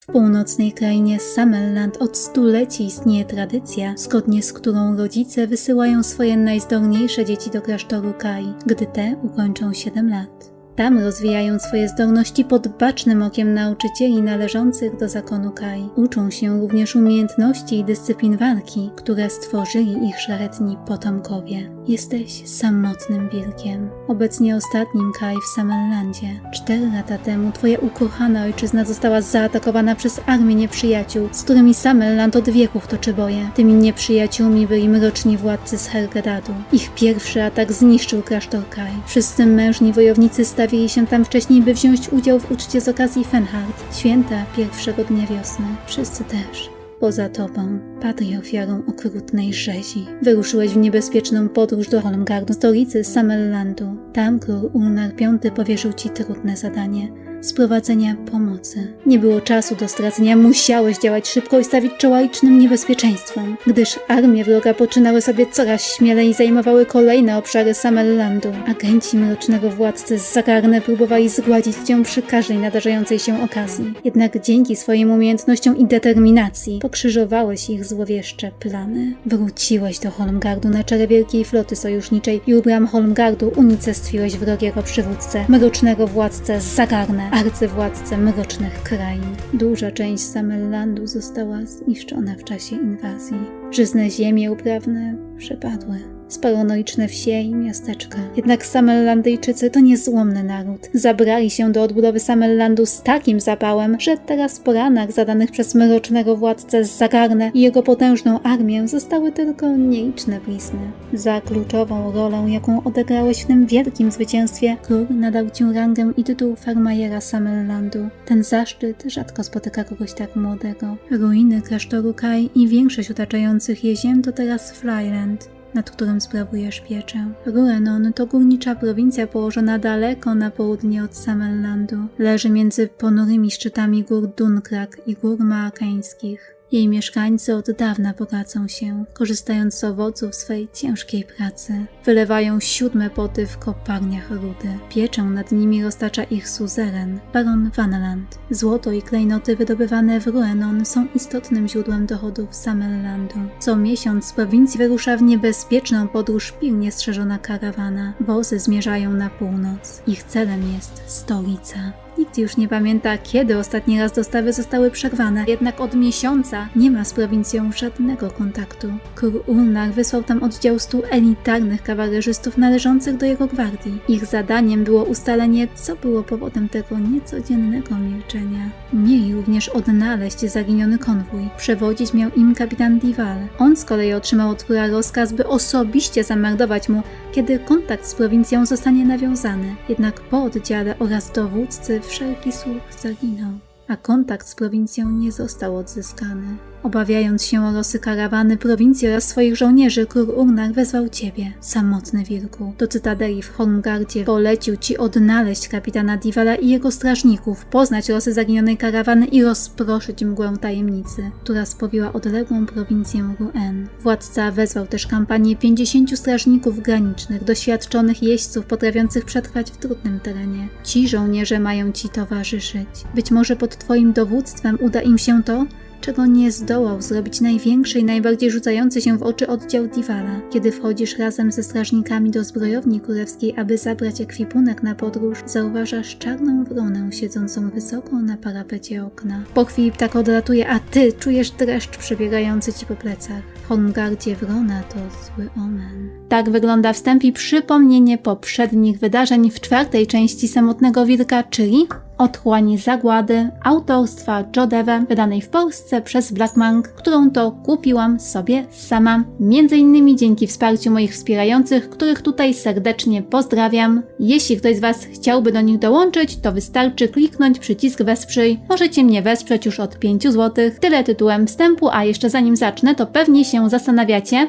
W północnej krainie Samelland od stuleci istnieje tradycja, zgodnie z którą rodzice wysyłają swoje najzdolniejsze dzieci do klasztoru Kai, gdy te ukończą 7 lat. Tam rozwijają swoje zdolności pod bacznym okiem nauczycieli należących do zakonu Kai. Uczą się również umiejętności i dyscyplin walki, które stworzyli ich szlachetni potomkowie. Jesteś samotnym wilkiem. Obecnie ostatnim Kai w Samellandzie. Cztery lata temu twoja ukochana ojczyzna została zaatakowana przez armię nieprzyjaciół, z którymi Samelland od wieków toczy boje. Tymi nieprzyjaciółmi byli mroczni władcy z Helgedadu. Ich pierwszy atak zniszczył klasztor Kai. Wszyscy mężni wojownicy stawili się tam wcześniej, by wziąć udział w uczcie z okazji Fenhard, święta pierwszego dnia wiosny. Wszyscy też. Poza tobą padli ofiarą okrutnej rzezi. Wyruszyłeś w niebezpieczną podróż do Holmgardu, stolicy Samellandu. Tam król Ulnar V powierzył ci trudne zadanie sprowadzenia pomocy. Nie było czasu do stracenia, musiałeś działać szybko i stawić czoła licznym niebezpieczeństwom, gdyż armie wroga poczynały sobie coraz śmielej i zajmowały kolejne obszary Samellandu. Agenci mrocznego władcy z Zagarne próbowali zgładzić cię przy każdej nadarzającej się okazji. Jednak dzięki swoim umiejętnościom i determinacji pokrzyżowałeś ich złowieszcze plany. Wróciłeś do Holmgardu na czele wielkiej floty sojuszniczej i u bram Holmgardu unicestwiłeś wrogiego przywódcę, mrocznego władcę z Zagarne, arcywładcę mrocznych krain. Duża część Samellandu została zniszczona w czasie inwazji. Żyzne ziemie uprawne przepadły. Spalono liczne wsie i miasteczka. Jednak Samellandyjczycy to niezłomny naród. Zabrali się do odbudowy Samellandu z takim zapałem, że teraz po ranach zadanych przez mrocznego władcę z Zagarne i jego potężną armię zostały tylko nieliczne blizny. Za kluczową rolę, jaką odegrałeś w tym wielkim zwycięstwie, król nadał ci rangę i tytuł farmajera Samellandu. Ten zaszczyt rzadko spotyka kogoś tak młodego. Ruiny klasztoru Kai i większość otaczających je ziem to teraz Flyland nad którym sprawujesz pieczę. Ruenon to górnicza prowincja położona daleko na południe od Samellandu. Leży między ponurymi szczytami gór Dunkrak i gór Maakańskich. Jej mieszkańcy od dawna bogacą się, korzystając z owoców swej ciężkiej pracy. Wylewają siódme poty w kopalniach rudy. Pieczę nad nimi roztacza ich suzeren, baron Vaneland. Złoto i klejnoty wydobywane w Ruenon są istotnym źródłem dochodów Samellandu. Co miesiąc z prowincji wyrusza w niebezpieczną podróż pilnie strzeżona karawana. Wozy zmierzają na północ. Ich celem jest stolica. Nikt już nie pamięta, kiedy ostatni raz dostawy zostały przerwane, jednak od miesiąca nie ma z prowincją żadnego kontaktu. Król Ulnar wysłał tam oddział stu elitarnych kawalerzystów należących do jego gwardii. Ich zadaniem było ustalenie, co było powodem tego niecodziennego milczenia. Mieli również odnaleźć zaginiony konwój. Przewodzić miał im kapitan Dival. On z kolei otrzymał od króla rozkaz, by osobiście zamordować mu, kiedy kontakt z prowincją zostanie nawiązany. Jednak po oddziale oraz dowódcy wszelki słuch zaginął, a kontakt z prowincją nie został odzyskany. Obawiając się o losy karawany, prowincji oraz swoich żołnierzy, król Urnar wezwał ciebie, samotny wilku, do cytadeli w Holmgardzie. Polecił ci odnaleźć kapitana Divala i jego strażników, poznać losy zaginionej karawany i rozproszyć mgłę tajemnicy, która spowiła odległą prowincję Ruen. Władca wezwał też kampanię 50 strażników granicznych, doświadczonych jeźdźców potrafiących przetrwać w trudnym terenie. Ci żołnierze mają ci towarzyszyć. Być może pod twoim dowództwem uda im się to, czego nie zdołał zrobić największy i najbardziej rzucający się w oczy oddział Divala. Kiedy wchodzisz razem ze strażnikami do zbrojowni królewskiej, aby zabrać ekwipunek na podróż, zauważasz czarną wronę siedzącą wysoko na parapecie okna. Po chwili ptak odlatuje, a ty czujesz dreszcz przebiegający ci po plecach. W Holmgardzie wrona to zły omen. Tak wygląda wstęp i przypomnienie poprzednich wydarzeń w czwartej części Samotnego Wilka, czyli Otchłań Zagłady autorstwa Jodeve, wydanej w Polsce przez Blackmank, którą to kupiłam sobie sama, między innymi dzięki wsparciu moich wspierających, których tutaj serdecznie pozdrawiam. Jeśli ktoś z Was chciałby do nich dołączyć, to wystarczy kliknąć przycisk Wesprzyj. Możecie mnie wesprzeć już od 5 zł. Tyle tytułem wstępu, a jeszcze zanim zacznę, to pewnie się zastanawiacie,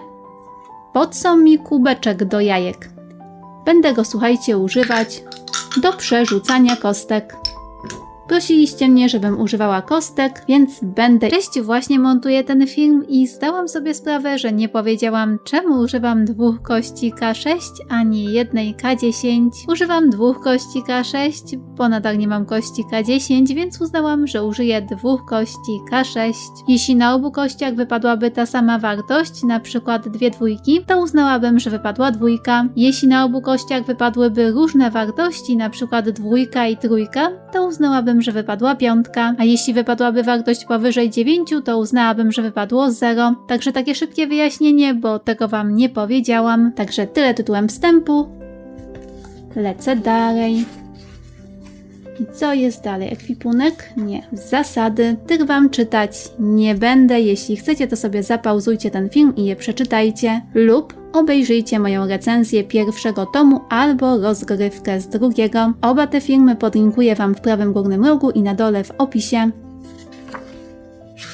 po co mi kubeczek do jajek? Będę go, słuchajcie, używać do przerzucania kostek. Prosiliście mnie, żebym używała kostek, więc będę. Cześć, właśnie montuję ten film i zdałam sobie sprawę, że nie powiedziałam, czemu używam dwóch kości K6, a nie jednej K10. Używam dwóch kości K6, bo nadal nie mam kości K10, więc uznałam, że użyję dwóch kości K6. Jeśli na obu kościach wypadłaby ta sama wartość, na przykład dwie dwójki, to uznałabym, że wypadła dwójka. Jeśli na obu kościach wypadłyby różne wartości, na przykład dwójka i trójka, to uznałabym, że wypadła piątka. A jeśli wypadłaby wartość powyżej 9, to uznałabym, że wypadło 0. Także takie szybkie wyjaśnienie, bo tego Wam nie powiedziałam. Także tyle tytułem wstępu. Lecę dalej. I co jest dalej? Ekwipunek? Nie. Zasady. Tych Wam czytać nie będę. Jeśli chcecie, to sobie zapauzujcie ten film i je przeczytajcie. Lub obejrzyjcie moją recenzję pierwszego tomu albo rozgrywkę z drugiego. Oba te filmy podlinkuję Wam w prawym górnym rogu i na dole w opisie.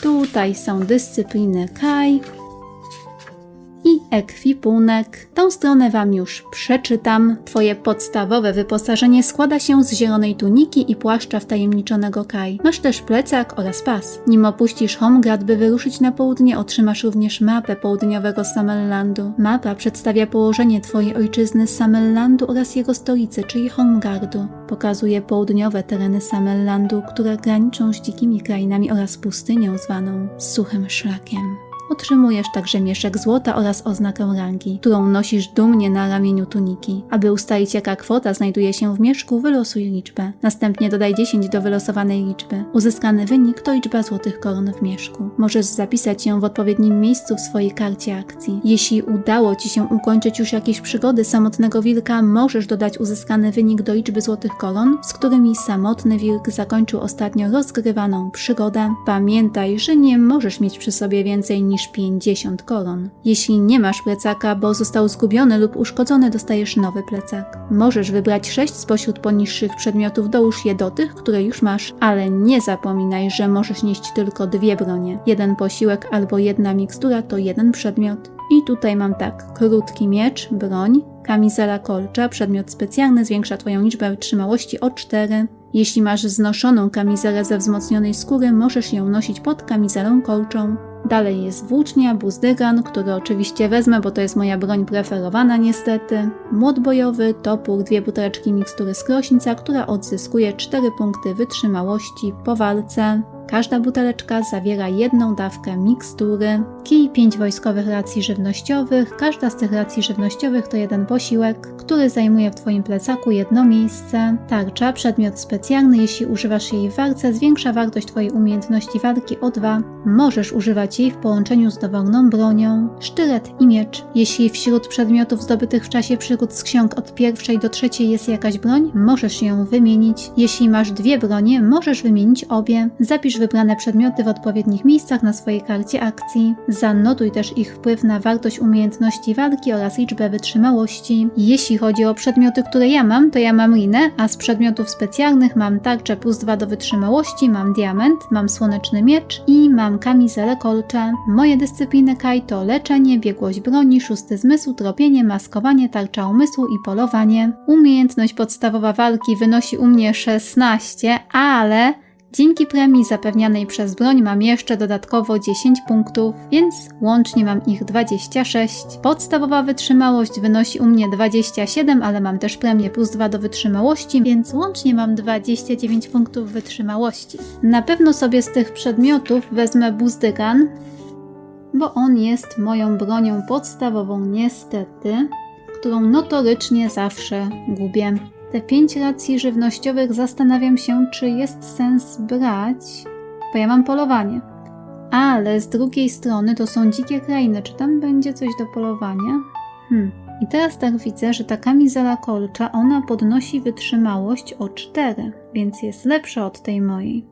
Tutaj są dyscypliny Kai i ekwipunek. Tą stronę Wam już przeczytam. Twoje podstawowe wyposażenie składa się z zielonej tuniki i płaszcza wtajemniczonego Kai. Masz też plecak oraz pas. Nim opuścisz Homegrad, by wyruszyć na południe, otrzymasz również mapę południowego Samellandu. Mapa przedstawia położenie Twojej ojczyzny Samellandu oraz jego stolicy, czyli Homegardu. Pokazuje południowe tereny Samellandu, które graniczą z dzikimi krainami oraz pustynią zwaną Suchym Szlakiem. Otrzymujesz także mieszek złota oraz oznakę rangi, którą nosisz dumnie na ramieniu tuniki. Aby ustalić jaka kwota znajduje się w mieszku, wylosuj liczbę. Następnie dodaj 10 do wylosowanej liczby. Uzyskany wynik to liczba złotych koron w mieszku. Możesz zapisać ją w odpowiednim miejscu w swojej karcie akcji. Jeśli udało Ci się ukończyć już jakieś przygody samotnego wilka, możesz dodać uzyskany wynik do liczby złotych koron, z którymi samotny wilk zakończył ostatnio rozgrywaną przygodę. Pamiętaj, że nie możesz mieć przy sobie więcej niż 50 koron. Jeśli nie masz plecaka, bo został zgubiony lub uszkodzony, dostajesz nowy plecak. Możesz wybrać 6 spośród poniższych przedmiotów, dołóż je do tych, które już masz, ale nie zapominaj, że możesz nieść tylko dwie bronie. Jeden posiłek albo jedna mikstura to jeden przedmiot. I tutaj mam tak, krótki miecz, broń, kamizela kolcza, przedmiot specjalny zwiększa Twoją liczbę wytrzymałości o 4. Jeśli masz znoszoną kamizelę ze wzmocnionej skóry, możesz ją nosić pod kamizelą kolczą. Dalej jest włócznia, buzdygan, który oczywiście wezmę, bo to jest moja broń preferowana niestety. Młot bojowy, topór, dwie buteleczki mikstury z krośnica, która odzyskuje 4 punkty wytrzymałości po walce. Każda buteleczka zawiera jedną dawkę mikstury, kij 5 wojskowych racji żywnościowych. Każda z tych racji żywnościowych to jeden posiłek, który zajmuje w Twoim plecaku jedno miejsce. Tarcza, przedmiot specjalny, jeśli używasz jej w walce, zwiększa wartość Twojej umiejętności walki o 2. Możesz używać jej w połączeniu z dowolną bronią. Sztylet i miecz. Jeśli wśród przedmiotów zdobytych w czasie przygód z ksiąg od pierwszej do trzeciej jest jakaś broń, możesz ją wymienić. Jeśli masz dwie bronie, możesz wymienić obie. Zapisz wybrane przedmioty w odpowiednich miejscach na swojej karcie akcji. Zanotuj też ich wpływ na wartość umiejętności walki oraz liczbę wytrzymałości. Jeśli chodzi o przedmioty, które ja mam, to ja mam linę, a z przedmiotów specjalnych mam tarczę plus 2 do wytrzymałości, mam diament, mam słoneczny miecz i mam kamizelę kolcze. Moje dyscypliny Kai to leczenie, biegłość broni, szósty zmysł, tropienie, maskowanie, tarcza umysłu i polowanie. Umiejętność podstawowa walki wynosi u mnie 16, ale Dzięki premii zapewnianej przez broń mam jeszcze dodatkowo 10 punktów, więc łącznie mam ich 26. Podstawowa wytrzymałość wynosi u mnie 27, ale mam też premię plus 2 do wytrzymałości, więc łącznie mam 29 punktów wytrzymałości. Na pewno sobie z tych przedmiotów wezmę buzdygan, bo on jest moją bronią podstawową niestety, którą notorycznie zawsze gubię. Te pięć racji żywnościowych zastanawiam się, czy jest sens brać, bo ja mam polowanie. Ale z drugiej strony to są dzikie krainy, czy tam będzie coś do polowania? Hmm. I teraz tak widzę, że ta kamizela kolcza, ona podnosi wytrzymałość o 4, więc jest lepsza od tej mojej.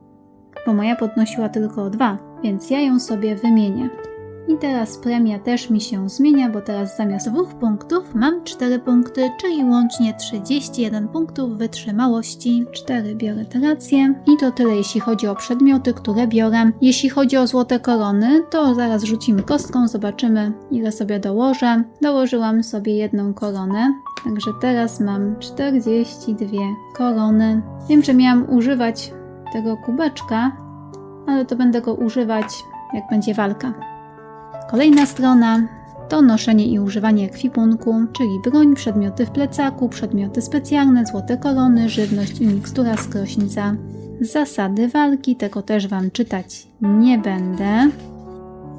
Bo moja podnosiła tylko o 2, więc ja ją sobie wymienię. I teraz premia też mi się zmienia, bo teraz zamiast dwóch punktów mam 4 punkty, czyli łącznie 31 punktów wytrzymałości. 4 biorę te racje. I to tyle jeśli chodzi o przedmioty, które biorę. Jeśli chodzi o złote korony, to zaraz rzucimy kostką, zobaczymy ile sobie dołożę. Dołożyłam sobie jedną koronę, także teraz mam 42 korony. Wiem, że miałam używać tego kubeczka, ale to będę go używać, jak będzie walka. Kolejna strona to noszenie i używanie ekwipunku, czyli broń, przedmioty w plecaku, przedmioty specjalne, złote korony, żywność i mikstura z krośnica. Zasady walki, tego też Wam czytać nie będę.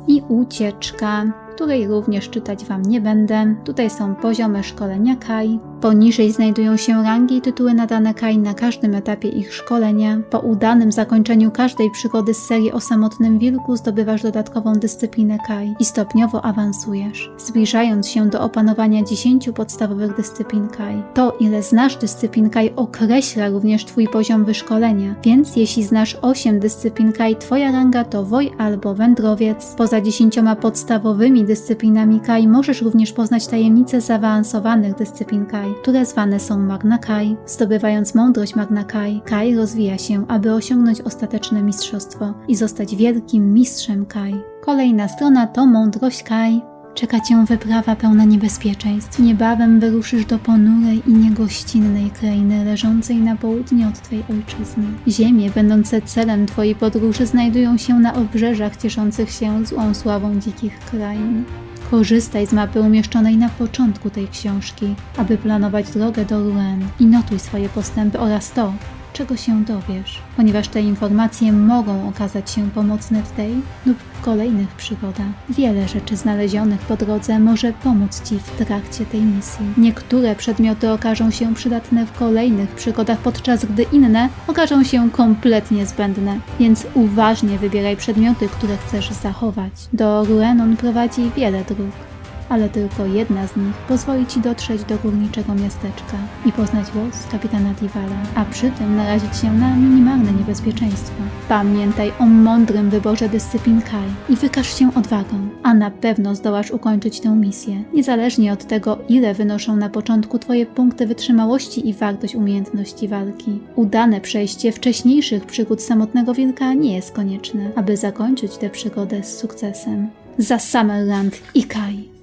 I ucieczka, której również czytać Wam nie będę. Tutaj są poziomy szkolenia Kai. Poniżej znajdują się rangi i tytuły nadane Kai na każdym etapie ich szkolenia. Po udanym zakończeniu każdej przygody z serii o samotnym wilku zdobywasz dodatkową dyscyplinę Kai i stopniowo awansujesz, zbliżając się do opanowania 10 podstawowych dyscyplin Kai. To, ile znasz dyscyplin Kai, określa również Twój poziom wyszkolenia, więc jeśli znasz 8 dyscyplin Kai, Twoja ranga to woj albo wędrowiec. Poza 10 podstawowymi dyscyplinami Kai możesz również poznać tajemnice zaawansowanych dyscyplin Kai, które zwane są Magna Kai. Zdobywając mądrość Magna Kai, Kai rozwija się, aby osiągnąć ostateczne mistrzostwo i zostać wielkim mistrzem Kai. Kolejna strona to mądrość Kai. Czeka cię wyprawa pełna niebezpieczeństw. Niebawem wyruszysz do ponurej i niegościnnej krainy leżącej na południe od Twej ojczyzny. Ziemie, będące celem Twojej podróży, znajdują się na obrzeżach cieszących się złą sławą dzikich krain. Korzystaj z mapy umieszczonej na początku tej książki, aby planować drogę do Ruen i notuj swoje postępy oraz to, czego się dowiesz, ponieważ te informacje mogą okazać się pomocne w tej lub w kolejnych przygodach. Wiele rzeczy znalezionych po drodze może pomóc Ci w trakcie tej misji. Niektóre przedmioty okażą się przydatne w kolejnych przygodach, podczas gdy inne okażą się kompletnie zbędne, więc uważnie wybieraj przedmioty, które chcesz zachować. Do Ruenon prowadzi wiele dróg ale tylko jedna z nich pozwoli Ci dotrzeć do górniczego miasteczka i poznać los kapitana Divala, a przy tym narazić się na minimalne niebezpieczeństwo. Pamiętaj o mądrym wyborze dyscyplin Kai i wykaż się odwagą, a na pewno zdołasz ukończyć tę misję, niezależnie od tego, ile wynoszą na początku Twoje punkty wytrzymałości i wartość umiejętności walki. Udane przejście wcześniejszych przygód samotnego wilka nie jest konieczne, aby zakończyć tę przygodę z sukcesem. Za Summerland i Kai.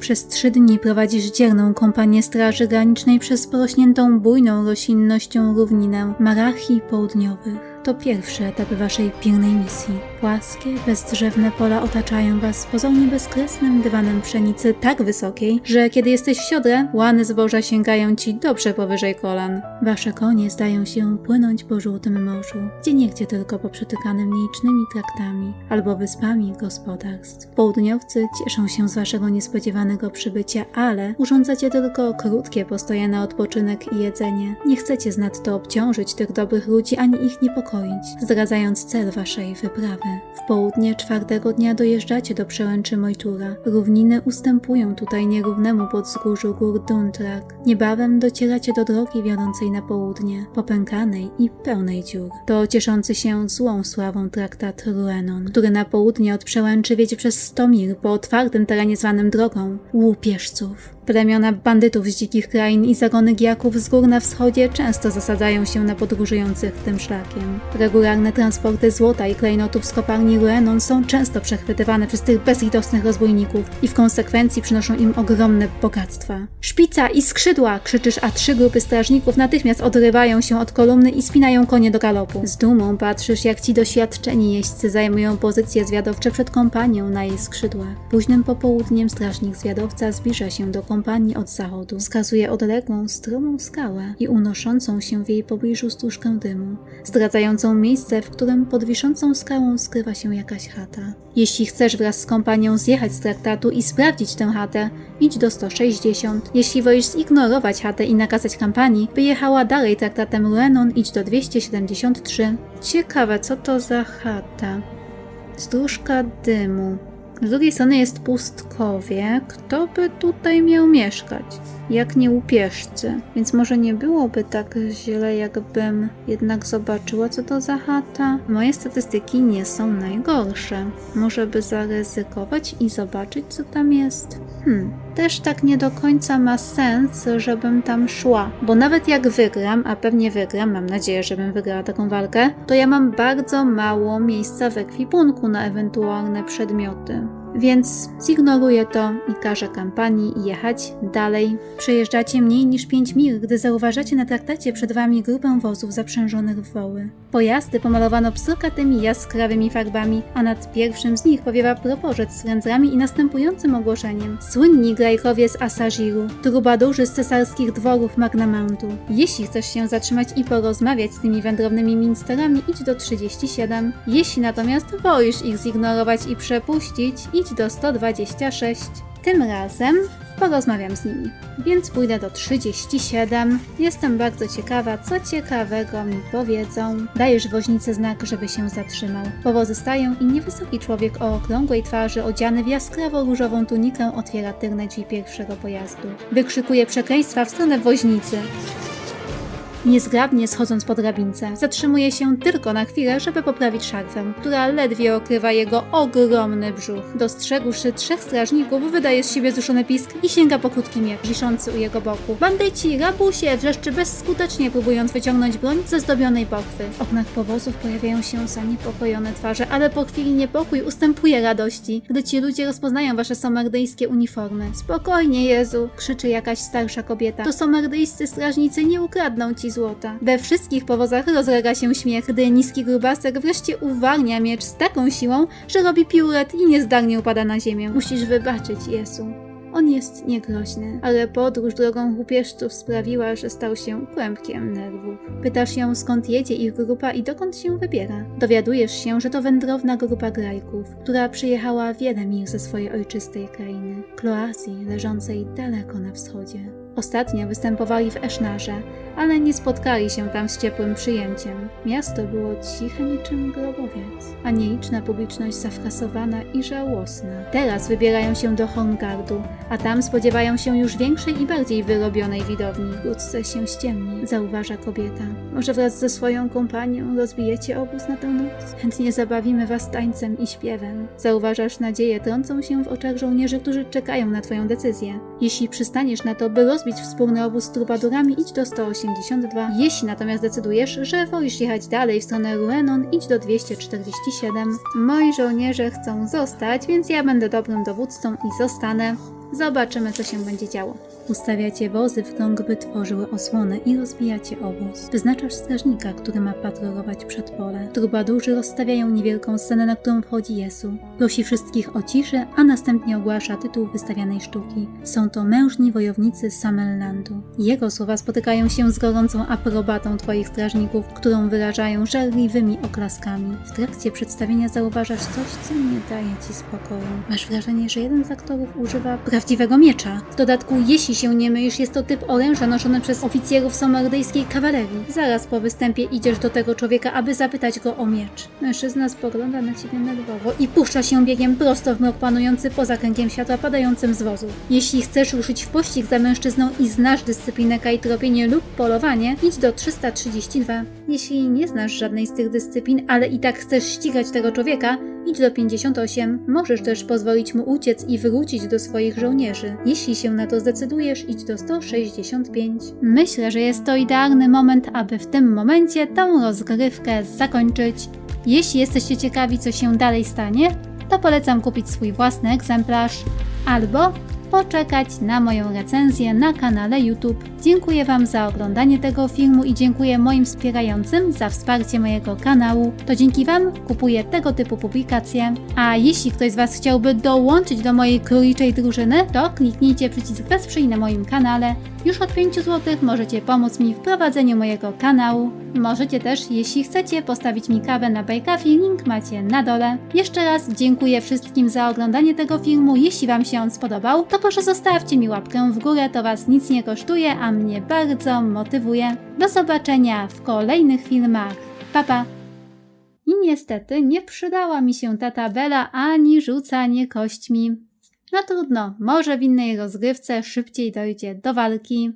Przez trzy dni prowadzisz dzierną kompanię Straży Granicznej przez porośniętą bujną roślinnością równinę Marachii Południowych. To pierwszy etap waszej pilnej misji. Płaskie, bezdrzewne pola otaczają was pozornie bezkresnym dywanem pszenicy tak wysokiej, że kiedy jesteś w siodle, łany zboża sięgają ci dobrze powyżej kolan. Wasze konie zdają się płynąć po żółtym morzu, gdzie niegdzie tylko poprzetykanym nielicznymi traktami albo wyspami gospodarstw. Południowcy cieszą się z waszego niespodziewanego przybycia, ale urządzacie tylko krótkie postoje na odpoczynek i jedzenie. Nie chcecie znadto obciążyć tych dobrych ludzi ani ich niepokoić, zdradzając cel waszej wyprawy. W południe czwartego dnia dojeżdżacie do przełęczy Mojtura. Równiny ustępują tutaj nierównemu podzgórzu gór Duntrak. Niebawem docieracie do drogi wiodącej na południe, popękanej i pełnej dziur. To cieszący się złą sławą traktat Ruenon, który na południe od przełęczy wiedzie przez 100 mil po otwartym terenie zwanym drogą łupieżców. Plemiona bandytów z dzikich krain i zagony giaków z gór na wschodzie często zasadzają się na podróżujących tym szlakiem. Regularne transporty złota i klejnotów z kopalni Ruenon są często przechwytywane przez tych bezlitosnych rozbójników i w konsekwencji przynoszą im ogromne bogactwa. Szpica i skrzydła! krzyczysz, a trzy grupy strażników natychmiast odrywają się od kolumny i spinają konie do galopu. Z dumą patrzysz, jak ci doświadczeni jeźdźcy zajmują pozycje zwiadowcze przed kompanią na jej skrzydłach. Późnym popołudniem strażnik zwiadowca zbliża się do kompanii od zachodu. Wskazuje odległą, stromą skałę i unoszącą się w jej pobliżu stróżkę dymu, zdradzającą miejsce, w którym pod wiszącą skałą skrywa się jakaś chata. Jeśli chcesz wraz z kompanią zjechać z traktatu i sprawdzić tę chatę, idź do 160. Jeśli wolisz zignorować chatę i nakazać kampanii, by jechała dalej traktatem Ruenon, idź do 273. Ciekawe, co to za chata? Stróżka dymu. Z drugiej strony jest pustkowie. Kto by tutaj miał mieszkać? Jak nie łupieżcy. Więc może nie byłoby tak źle, jakbym jednak zobaczyła, co to za chata. Moje statystyki nie są najgorsze. Może by zaryzykować i zobaczyć, co tam jest. Hmm, też tak nie do końca ma sens, żebym tam szła. Bo nawet jak wygram, a pewnie wygram, mam nadzieję, żebym wygrała taką walkę, to ja mam bardzo mało miejsca w ekwipunku na ewentualne przedmioty. Więc zignoruje to i każe kampanii jechać dalej. Przejeżdżacie mniej niż 5 mil, gdy zauważacie na traktacie przed wami grupę wozów zaprzężonych w woły. Pojazdy pomalowano pstrokatymi jaskrawymi farbami, a nad pierwszym z nich powiewa proporzec z rędzami i następującym ogłoszeniem. Słynni grajkowie z Asażiru, trubadurzy z cesarskich dworów Magnamountu. Jeśli chcesz się zatrzymać i porozmawiać z tymi wędrownymi minsterami, idź do 37. Jeśli natomiast wolisz ich zignorować i przepuścić, idź do 126. Tym razem porozmawiam z nimi, więc pójdę do 37. Jestem bardzo ciekawa, co ciekawego mi powiedzą. Dajesz woźnicy znak, żeby się zatrzymał. Powozy stają i niewysoki człowiek o okrągłej twarzy, odziany w jaskrawo-różową tunikę, otwiera tylne drzwi pierwszego pojazdu. Wykrzykuje przekleństwa w stronę woźnicy. Niezgrabnie schodząc po drabince, zatrzymuje się tylko na chwilę, żeby poprawić szarfę, która ledwie okrywa jego ogromny brzuch. Dostrzegłszy trzech strażników, wydaje z siebie zuszony pisk i sięga po krótki miecz, wiszący u jego boku. Bandyci, rabusie, wrzeszczy bezskutecznie próbując wyciągnąć broń ze zdobionej bokwy. W oknach powozów pojawiają się zaniepokojone twarze, ale po chwili niepokój ustępuje radości, gdy ci ludzie rozpoznają wasze somerdyjskie uniformy. Spokojnie, Jezu, krzyczy jakaś starsza kobieta. To somerdyjscy strażnicy nie ukradną ci złota. We wszystkich powozach rozlega się śmiech, gdy niski grubasek wreszcie uwalnia miecz z taką siłą, że robi pióret i niezdarnie upada na ziemię. Musisz wybaczyć, Jesu. On jest niegroźny, ale podróż drogą chłupieszczów sprawiła, że stał się kłębkiem nerwów. Pytasz ją, skąd jedzie ich grupa i dokąd się wybiera. Dowiadujesz się, że to wędrowna grupa grajków, która przyjechała wiele mil ze swojej ojczystej krainy, Kloazji, leżącej daleko na wschodzie. Ostatnio występowali w Esznarze, ale nie spotkali się tam z ciepłym przyjęciem. Miasto było ciche niczym grobowiec, a nieliczna publiczność zafrasowana i żałosna. Teraz wybierają się do Horngardu, a tam spodziewają się już większej i bardziej wyrobionej widowni. Wkrótce się ściemni, zauważa kobieta. Może wraz ze swoją kompanią rozbijecie obóz na tę noc? Chętnie zabawimy was tańcem i śpiewem. Zauważasz nadzieję trącą się w oczach żołnierzy, którzy czekają na twoją decyzję. Jeśli przystaniesz na to, by rozbić wspólny obóz z trubadurami, idź do 182. Jeśli natomiast decydujesz, że wolisz jechać dalej w stronę Ruenon, idź do 247. Moi żołnierze chcą zostać, więc ja będę dobrym dowódcą i zostanę. Zobaczymy, co się będzie działo. Ustawiacie wozy w krąg, by tworzyły osłonę i rozbijacie obóz. Wyznaczasz strażnika, który ma patrolować przedpole. Trubadurzy rozstawiają niewielką scenę, na którą wchodzi Jesu. Prosi wszystkich o ciszę, a następnie ogłasza tytuł wystawianej sztuki. Są to mężni wojownicy Samellandu. Jego słowa spotykają się z gorącą aprobatą twoich strażników, którą wyrażają żarliwymi oklaskami. W trakcie przedstawienia zauważasz coś, co nie daje ci spokoju. Masz wrażenie, że jeden z aktorów używa prawdziwego miecza. W dodatku, jeśli się nie mylisz, jest to typ oręża noszony przez oficjerów somardyjskiej kawalerii. Zaraz po występie idziesz do tego człowieka, aby zapytać go o miecz. Mężczyzna spogląda na ciebie nerwowo i puszcza się biegiem prosto w mrok panujący poza kręgiem światła padającym z wozu. Jeśli chcesz ruszyć w pościg za mężczyzną i znasz dyscyplinę kajtropienie lub polowanie, idź do 332. Jeśli nie znasz żadnej z tych dyscyplin, ale i tak chcesz ścigać tego człowieka, idź do 58. Możesz też pozwolić mu uciec i wrócić do swoich żołnierzy. Jeśli się na to zdecydujesz, idź do 165. Myślę, że jest to idealny moment, aby w tym momencie tą rozgrywkę zakończyć. Jeśli jesteście ciekawi, co się dalej stanie, to polecam kupić swój własny egzemplarz albo poczekać na moją recenzję na kanale YouTube. Dziękuję Wam za oglądanie tego filmu i dziękuję moim wspierającym za wsparcie mojego kanału. To dzięki Wam kupuję tego typu publikacje. A jeśli ktoś z Was chciałby dołączyć do mojej króliczej drużyny, to kliknijcie przycisk Wesprzyj na moim kanale. Już od 5 zł możecie pomóc mi w prowadzeniu mojego kanału. Możecie też, jeśli chcecie, postawić mi kawę na Bajkafi, link macie na dole. Jeszcze raz dziękuję wszystkim za oglądanie tego filmu. Jeśli Wam się on spodobał, to proszę zostawcie mi łapkę w górę, to Was nic nie kosztuje, a mnie bardzo motywuje. Do zobaczenia w kolejnych filmach. Pa pa! I niestety nie przydała mi się ta tabela ani rzucanie kośćmi. No trudno, może w innej rozgrywce szybciej dojdzie do walki.